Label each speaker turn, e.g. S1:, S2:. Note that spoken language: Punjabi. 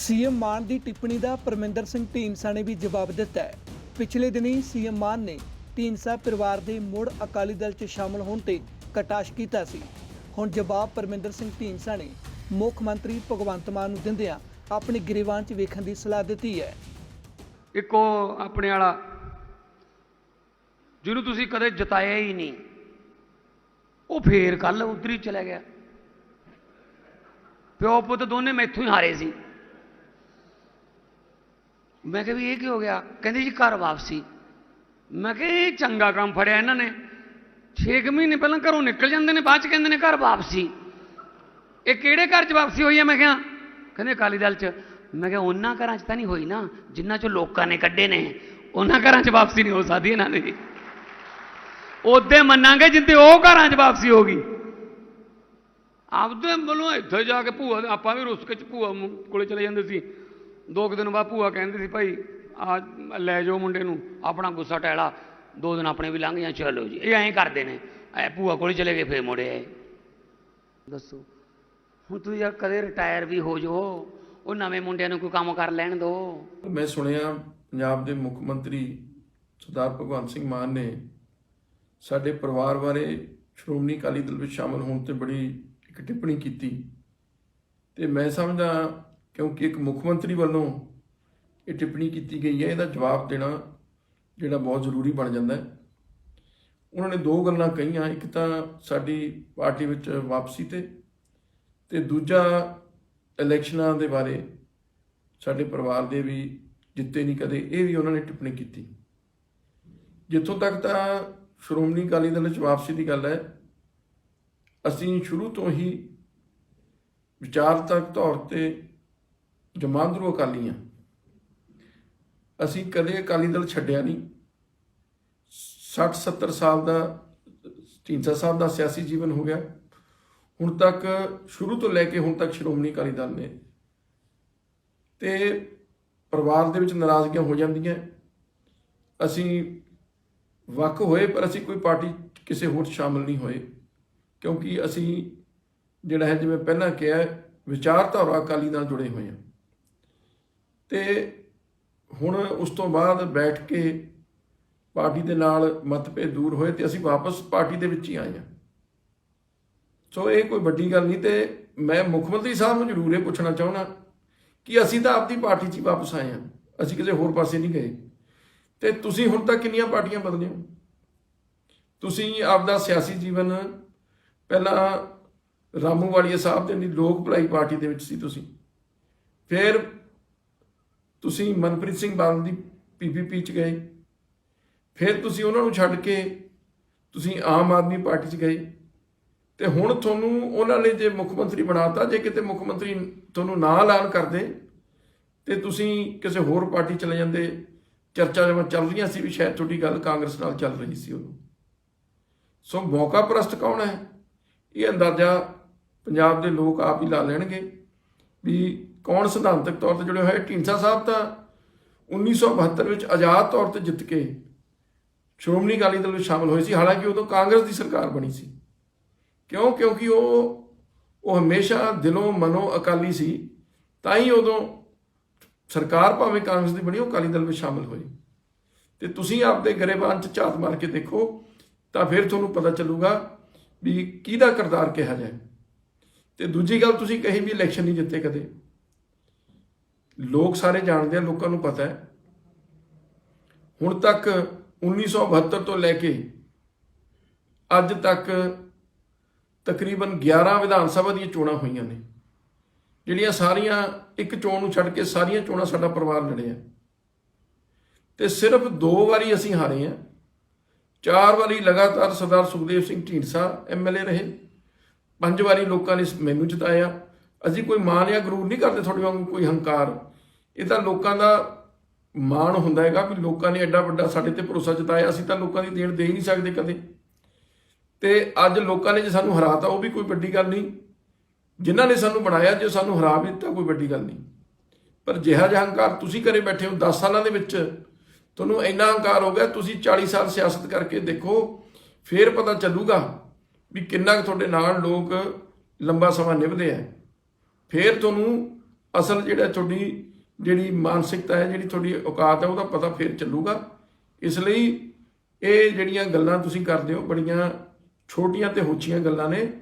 S1: ਸੀਐਮ ਮਾਨ ਦੀ ਟਿੱਪਣੀ ਦਾ ਪਰਮਿੰਦਰ ਸਿੰਘ ਢੀਂਡਸਾ ਨੇ ਵੀ ਜਵਾਬ ਦਿੱਤਾ ਹੈ। ਪਿਛਲੇ ਦਿਨੀ ਸੀਐਮ ਮਾਨ ਨੇ ਢੀਂਡਸਾ ਪਰਿਵਾਰ ਦੇ ਮੁੜ ਅਕਾਲੀ ਦਲ 'ਚ ਸ਼ਾਮਲ ਹੋਣ ਤੇ ਕਟਾਸ਼ ਕੀਤਾ ਸੀ। ਹੁਣ ਜਵਾਬ ਪਰਮਿੰਦਰ ਸਿੰਘ ਢੀਂਡਸਾ ਨੇ ਮੁੱਖ ਮੰਤਰੀ ਭਗਵੰਤ ਮਾਨ ਨੂੰ ਦਿੰਦਿਆਂ ਆਪਣੀ ਗ੍ਰਿਵਾਨ 'ਚ ਵੇਖਣ ਦੀ ਸਲਾਹ ਦਿੱਤੀ ਹੈ।
S2: ਇੱਕੋ ਆਪਣੇ ਵਾਲਾ, ਜਿਹਨੂੰ ਤੁਸੀਂ ਕਦੇ ਜਤਾਇਆ ਹੀ ਨਹੀਂ, ਉਹ ਫੇਰ ਕੱਲ ਉਧਰ ਹੀ ਚਲਾ ਗਿਆ। ਪਿਓ ਪੁੱਤ ਦੋਨੇ ਮੈਥੋਂ ਹੀ ਹਾਰੇ ਸੀ। ਮੈਂ ਕਿਹਾ ਵੀ ਇਹ ਕੀ ਹੋ ਗਿਆ? ਕਹਿੰਦੇ ਜੀ ਘਰ ਵਾਪਸੀ। ਮੈਂ ਕਿਹਾ ਇਹ ਚੰਗਾ ਕੰਮ ਫੜਿਆ ਇਹਨਾਂ ਨੇ। 6 ਮਹੀਨੇ ਪਹਿਲਾਂ ਘਰੋਂ ਨਿਕਲ ਜਾਂਦੇ ਨੇ, ਬਾਅਦ ਚ ਕਹਿੰਦੇ ਨੇ ਘਰ ਵਾਪਸੀ। ਇਹ ਕਿਹੜੇ ਘਰ ਚ ਵਾਪਸੀ ਹੋਈ ਹੈ ਮੈਂ ਕਿਹਾ, ਕਹਿੰਦੇ ਅਕਾਲੀ ਦਲ ਚ। ਮੈਂ ਕਿਹਾ, ਉਹਨਾਂ ਘਰਾਂ ਚ ਤਾਂ ਨਹੀਂ ਹੋਈ ਨਾ। ਜਿਨ੍ਹਾਂ ਚੋਂ ਲੋਕਾਂ ਨੇ ਕੱਢੇ ਨੇ, ਉਹਨਾਂ ਘਰਾਂ ਚ ਵਾਪਸੀ ਨਹੀਂ ਹੋ ਸਕਦੀ ਇਹਨਾਂ ਦੀ। ਉਹਦੇ ਮੰਨਾਂਗੇ ਜਿੱਤੇ ਉਹ ਘਰਾਂ 'ਚ ਵਾਪਸੀ ਹੋ ਗਈ। ਆਪਦੇ ਵੱਲੋਂ ਇੱਥੇ ਜਾ ਕੇ ਭੂਆ ਆਪਾਂ ਵੀ ਰੁੱਸ ਕੇ ਚ ਭੂਆ ਕੋਲੇ ਚਲੇ ਜਾਂਦੇ ਸੀ। ਦੋ ਕੁ ਦਿਨ ਬਾਅਦ ਭੂਆ ਕਹਿੰਦੀ ਸੀ, ਭਾਈ ਆ ਲੈ ਜਾਓ ਮੁੰਡੇ ਨੂੰ, ਆਪਣਾ ਗੁੱਸਾ ਟੈਲਾ, ਦੋ ਦਿਨ ਆਪਣੇ ਵੀ ਲੰਘ ਜਾਂ ਚਲੋ ਜੀ। ਇਹ ਐਂ ਕਰਦੇ ਨੇ। ਐ ਭੂਆ ਕੋਲੇ ਚਲੇ ਗਏ, ਫੇਰ ਮੁੜੇ ਦੱਸੋ, ਹੁਣ ਤੂੰ ਯਾਰ ਕਦੇ ਰਿਟਾਇਰ ਵੀ ਹੋ ਜੋ ਉਹ ਨਵੇਂ ਮੁੰਡਿਆਂ ਨੂੰ ਕੋਈ ਕੰਮ ਕਰ ਲੈਣ ਦੋ।
S3: ਮੈਂ ਸੁਣਿਆ, ਪੰਜਾਬ ਦੇ ਮੁੱਖ ਮੰਤਰੀ ਸਰਦਾਰ ਭਗਵੰਤ ਸਿੰਘ ਮਾਨ ਨੇ ਸਾਡੇ ਪਰਿਵਾਰ ਬਾਰੇ ਸ਼੍ਰੋਮਣੀ ਅਕਾਲੀ ਦਲ ਵਿੱਚ ਸ਼ਾਮਲ ਹੋਣ ਤੇ ਬੜੀ ਇੱਕ ਟਿੱਪਣੀ ਕੀਤੀ। ਤੇ ਮੈਂ ਸਮਝਦਾ ਕਿਉਂਕਿ ਇੱਕ ਮੁੱਖ ਮੰਤਰੀ ਵੱਲੋਂ ਇਹ ਟਿੱਪਣੀ ਕੀਤੀ ਗਈ ਹੈ, ਇਹਦਾ ਜਵਾਬ ਦੇਣਾ ਜਿਹੜਾ ਬਹੁਤ ਜ਼ਰੂਰੀ ਬਣ ਜਾਂਦਾ ਹੈ। ਉਹਨਾਂ ਨੇ ਦੋ ਗੱਲਾਂ ਕਹੀਆਂ, ਇੱਕ ਤਾਂ ਸਾਡੀ ਪਾਰਟੀ ਵਿੱਚ ਵਾਪਸੀ ਤੇ ਤੇ ਦੂਜਾ ਇਲੈਕਸ਼ਨਾਂ ਦੇ ਬਾਰੇ ਸਾਡੇ ਪਰਿਵਾਰ ਦੇ ਵੀ ਜਿੱਤੇ ਨਹੀਂ ਕਦੇ, ਇਹ ਵੀ ਉਹਨਾਂ ਨੇ ਟਿੱਪਣੀ ਕੀਤੀ। ਜਿੱਥੋਂ ਤੱਕ ਤਾਂ ਸ਼੍ਰੋਮਣੀ ਅਕਾਲੀ ਦਲ ਵਿੱਚ ਵਾਪਸੀ ਦੀ ਗੱਲ ਹੈ, ਅਸੀਂ ਸ਼ੁਰੂ ਤੋਂ ਹੀ ਵਿਚਾਰਤਕ ਤੌਰ ਤੇ ਜਮਾਂਦਰੂ ਅਕਾਲੀ ਹਾਂ ਅਸੀਂ ਕਦੇ ਅਕਾਲੀ ਦਲ ਛੱਡਿਆ ਨਹੀਂ। 60 70 ਸਾਲ ਦਾ ਢੀਂਡਸਾ ਸਾਹਿਬ ਦਾ ਸਿਆਸੀ ਜੀਵਨ ਹੋ ਗਿਆ। ਹੁਣ ਤੱਕ ਸ਼ੁਰੂ ਤੋਂ ਲੈ ਕੇ ਹੁਣ ਤੱਕ ਸ਼੍ਰੋਮਣੀ ਅਕਾਲੀ ਦਲ ਨੇ। ਤੇ ਪਰਿਵਾਰ ਦੇ ਵਿੱਚ ਨਾਰਾਜ਼ਗੀਆਂ ਹੋ ਜਾਂਦੀਆਂ। ਅਸੀਂ ਵੱਖ ਹੋਏ, ਪਰ ਅਸੀਂ ਕੋਈ ਪਾਰਟੀ ਕਿਸੇ ਹੋਰ 'ਚ ਸ਼ਾਮਲ ਨਹੀਂ ਹੋਏ। ਕਿਉਂਕਿ ਅਸੀਂ ਜਿਹੜਾ ਹੈ, ਜਿਵੇਂ ਪਹਿਲਾਂ ਕਿਹਾ, ਵਿਚਾਰਧਾਰਾ ਅਕਾਲੀ ਨਾਲ ਜੁੜੇ ਹੋਏ ਹਾਂ। ਤੇ ਹੁਣ ਉਸ ਤੋਂ ਬਾਅਦ ਬੈਠ ਕੇ ਪਾਰਟੀ ਦੇ ਨਾਲ ਮਤਭੇਦ ਦੂਰ ਹੋਏ ਤੇ ਅਸੀਂ ਵਾਪਸ ਪਾਰਟੀ ਦੇ ਵਿੱਚ ਹੀ ਆਏ ਹਾਂ। ਸੋ ਇਹ ਕੋਈ ਵੱਡੀ ਗੱਲ ਨਹੀਂ ਤੇ ਮੈਂ ਮੁੱਖ ਮੰਤਰੀ ਸਾਹਿਬ ਨੂੰ ਜ਼ਰੂਰ ਇਹ ਪੁੱਛਣਾ ਚਾਹੁੰਦਾ ਕਿ ਅਸੀਂ ਤਾਂ ਆਪਦੀ ਪਾਰਟੀ 'ਚ ਹੀ ਵਾਪਸ ਆਏ ਹਾਂ। ਅਸੀਂ ਕਿਸੇ ਹੋਰ ਪਾਸੇ ਨਹੀਂ ਗਏ। ਤੇ ਤੁਸੀਂ ਹੁਣ ਤੱਕ ਕਿੰਨੀਆਂ ਪਾਰਟੀਆਂ ਬਦਲੇ ਹੋ ਤੁਸੀਂ ਆਪਦਾ ਸਿਆਸੀ ਜੀਵਨ ਪਹਿਲਾਂ ਰਾਮੂ ਵਾਲੀਆ ਸਾਹਿਬ ਦੇ ਲੋਕ ਭਲਾਈ ਪਾਰਟੀ ਦੇ ਵਿੱਚ ਸੀ ਤੁਸੀਂ। ਫਿਰ ਤੁਸੀਂ ਮਨਪ੍ਰੀਤ ਸਿੰਘ ਬਾਦਲ ਦੀ ਪੀਪੀਪੀ ਚ ਗਏ। ਫਿਰ ਤੁਸੀਂ ਉਹਨਾਂ ਨੂੰ ਛੱਡ ਕੇ ਤੁਸੀਂ ਆਮ ਆਦਮੀ ਪਾਰਟੀ ਚ ਗਏ। ਤੇ ਹੁਣ ਤੁਹਾਨੂੰ ਉਹਨਾਂ ਨੇ ਜੇ ਮੁੱਖ ਮੰਤਰੀ ਬਣਾਤਾ, ਜੇ ਕਿਤੇ ਮੁੱਖ ਮੰਤਰੀ ਤੁਹਾਨੂੰ ਨਾ ਐਲਾਨ ਕਰਦੇ, ਤੇ ਤੁਸੀਂ ਕਿਸੇ ਹੋਰ ਪਾਰਟੀ ਚਲੇ ਜਾਂਦੇ। ਚਰਚਾ ਜਿਵੇਂ ਚੱਲ ਰਹੀਆਂ ਸੀ ਵੀ ਸ਼ਾਇਦ ਤੁਹਾਡੀ ਗੱਲ ਕਾਂਗਰਸ ਨਾਲ ਚੱਲ ਰਹੀ ਸੀ ਉਦੋਂ। ਸੋ ਮੌਕਾ ਪ੍ਰਸਤ ਕੌਣ ਹੈ? ਇਹ ਅੰਦਾਜ਼ਾ ਪੰਜਾਬ ਦੇ ਲੋਕ ਆਪ ਹੀ ਲਾ ਲੈਣਗੇ ਵੀ ਕੌਣ ਸਿਧਾਂਤਕ ਤੌਰ ਤੇ ਜੁੜੇ ਹੋਏ? ਢੀਂਡਸਾ ਸਾਹਿਬ ਤਾਂ 1972 ਵਿੱਚ ਆਜ਼ਾਦ ਤੌਰ ਤੇ ਜਿੱਤ ਕੇ ਸ਼੍ਰੋਮਣੀ ਅਕਾਲੀ ਦਲ ਵਿੱਚ ਸ਼ਾਮਲ ਹੋਏ ਸੀ। ਹਾਲਾਂਕਿ ਉਦੋਂ ਕਾਂਗਰਸ ਦੀ ਸਰਕਾਰ ਬਣੀ ਸੀ। ਕਿਉਂ? ਕਿਉਂਕਿ ਉਹ ਉਹ ਹਮੇਸ਼ਾ ਦਿਲੋਂ ਮਨੋਂ ਅਕਾਲੀ ਸੀ। ਤਾਂ ਹੀ ਉਦੋਂ ਸਰਕਾਰ ਭਾਵੇਂ ਕਾਂਗਰਸ ਦੀ ਬਣੀ, ਉਹ ਅਕਾਲੀ ਦਲ ਵਿੱਚ ਸ਼ਾਮਲ ਹੋਈ। ਤੇ ਤੁਸੀਂ ਆਪਦੇ ਗਰੇਬਾਨ ਚ ਝਾਤ ਮਾਰ ਕੇ ਦੇਖੋ, ਤਾਂ ਫਿਰ ਤੁਹਾਨੂੰ ਪਤਾ ਚੱਲੂਗਾ ਵੀ ਕਿਹਦਾ ਕਿਰਦਾਰ ਕਿਹਾ ਜਾਏ। ਤੇ ਦੂਜੀ ਗੱਲ ਤੁਸੀਂ ਕਹੀ ਵੀ ਇਲੈਕਸ਼ਨ ਨਹੀਂ ਜਿੱਤੇ ਕਦੇ। ਲੋਕ ਸਾਰੇ ਜਾਣਦੇ ਆ, ਲੋਕਾਂ ਨੂੰ ਪਤਾ ਹੈ। ਹੁਣ ਤੱਕ 1972 ਤੋਂ ਲੈ ਕੇ ਅੱਜ ਤੱਕ ਤਕਰੀਬਨ 11 ਵਿਧਾਨ ਸਭਾ ਦੀਆਂ ਚੋਣਾਂ ਹੋਈਆਂ ਨੇ। ਜਿਹੜੀਆਂ ਸਾਰੀਆਂ ਇੱਕ ਚੋਣ ਨੂੰ ਛੱਡ ਕੇ ਸਾਰੀਆਂ ਚੋਣਾਂ ਸਾਡਾ ਪਰਿਵਾਰ ਲੜਿਆ ਤੇ ਸਿਰਫ ਦੋ ਵਾਰੀ ਅਸੀਂ ਹਾਰੇ ਆ। ਚਾਰ ਵਾਰੀ ਲਗਾਤਾਰ ਸਰਦਾਰ ਸੁਖਦੇਵ ਸਿੰਘ ਢੀਂਡਸਾ ਐਮਐਲਏ ਰਹੇ। ਪੰਜ ਵਾਰੀ ਲੋਕਾਂ ਨੇ ਮੈਨੂੰ ਜਿਤਾਇਆ। ਅਸੀਂ ਕੋਈ ਮਾਣ ਜਾਂ ਗਰੂਰ ਨਹੀਂ ਕਰਦੇ ਤੁਹਾਡੇ ਵਾਂਗੂ ਕੋਈ ਹੰਕਾਰ। ਇਹ ਤਾਂ ਲੋਕਾਂ ਦਾ ਮਾਣ ਹੁੰਦਾ ਹੈਗਾ ਵੀ ਲੋਕਾਂ ਨੇ ਐਡਾ ਵੱਡਾ ਸਾਡੇ ਤੇ ਭਰੋਸਾ ਜਤਾਇਆ, ਅਸੀਂ ਤਾਂ ਲੋਕਾਂ ਦੀ ਦੇਣ ਦੇ ਹੀ ਨਹੀਂ ਸਕਦੇ ਕਦੇ। ਤੇ ਅੱਜ ਲੋਕਾਂ ਨੇ ਜੇ ਸਾਨੂੰ ਹਰਾਤਾ, ਉਹ ਵੀ ਕੋਈ ਵੱਡੀ ਗੱਲ ਨਹੀਂ। ਜਿਨ੍ਹਾਂ ਨੇ ਸਾਨੂੰ ਬਣਾਇਆ, ਜੇ ਸਾਨੂੰ ਹਰਾ ਵੀ ਦਿੱਤਾ, ਕੋਈ ਵੱਡੀ ਗੱਲ ਨਹੀਂ। ਪਰ ਜਿਹਾ ਜਿਹਾ ਹੰਕਾਰ ਤੁਸੀਂ ਕਰੇ ਬੈਠੇ ਹੋ 10 ਸਾਲਾਂ ਦੇ ਵਿੱਚ ਤੁਹਾਨੂੰ ਇੰਨਾ ਹੰਕਾਰ ਹੋ ਗਿਆ, ਤੁਸੀਂ 40 ਸਾਲ ਸਿਆਸਤ ਕਰਕੇ ਦੇਖੋ, ਫੇਰ ਪਤਾ ਚੱਲੂਗਾ ਵੀ ਕਿੰਨਾ ਕੁ ਤੁਹਾਡੇ ਨਾਲ ਲੋਕ ਲੰਬਾ ਸਮਾਂ ਨਿਭਦੇ ਆ। ਫੇਰ ਤੁਹਾਨੂੰ ਅਸਲ ਜਿਹੜਾ ਤੁਹਾਡੀ ਜਿਹੜੀ ਮਾਨਸਿਕਤਾ ਹੈ, ਜਿਹੜੀ ਤੁਹਾਡੀ ਔਕਾਤ ਹੈ, ਉਹਦਾ ਪਤਾ ਫਿਰ ਚੱਲੂਗਾ। ਇਸ ਲਈ ਇਹ ਜਿਹੜੀਆਂ ਗੱਲਾਂ ਤੁਸੀਂ ਕਰਦੇ ਹੋ, ਬੜੀਆਂ ਛੋਟੀਆਂ ਤੇ ਹੋਛੀਆਂ ਗੱਲਾਂ ਨੇ।